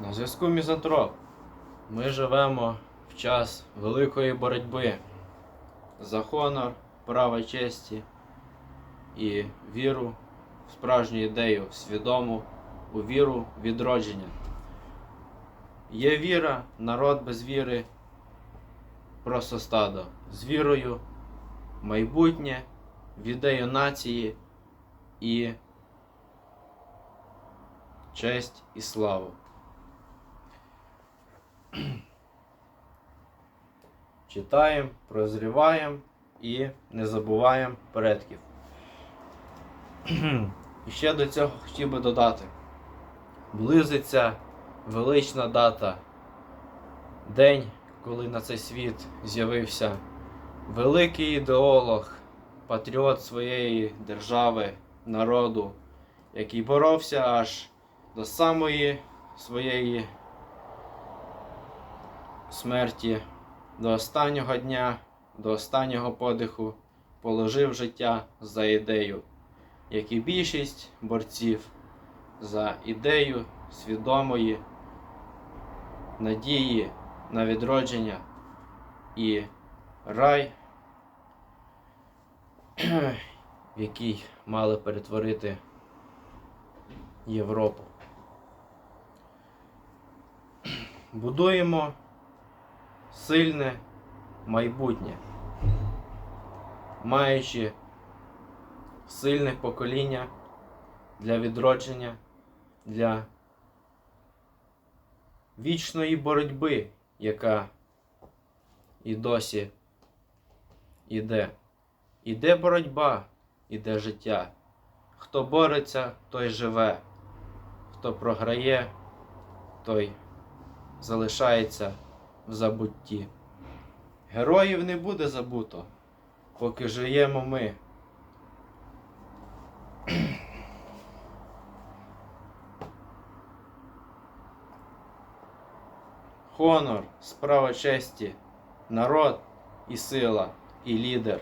На зв'язку Мізантроп. Ми живемо в час великої боротьби за хонор, право честі і віру в справжню ідею, свідому у віру відродження. Є віра, народ без віри, просто стадо. З вірою майбутнє, в ідею нації і честь і славу. Читаємо, прозріваємо і не забуваємо предків. І ще до цього хотів би додати. Близиться велична дата. День, коли на цей світ з'явився великий ідеолог, патріот своєї держави, народу, який боровся аж до самої своєї смерті, до останнього дня, до останнього подиху положив життя за ідею, як і більшість борців за ідею свідомої надії на відродження і рай, в який мали перетворити Європу. Будуємо сильне майбутнє, маючи сильне покоління для відродження, для вічної боротьби, яка і досі іде. Іде боротьба, іде життя. Хто бореться, той живе. Хто програє, той залишається в забутті. Героїв не буде забуто, поки живемо ми. Хонор, справа честі, народ і сила, і лідер.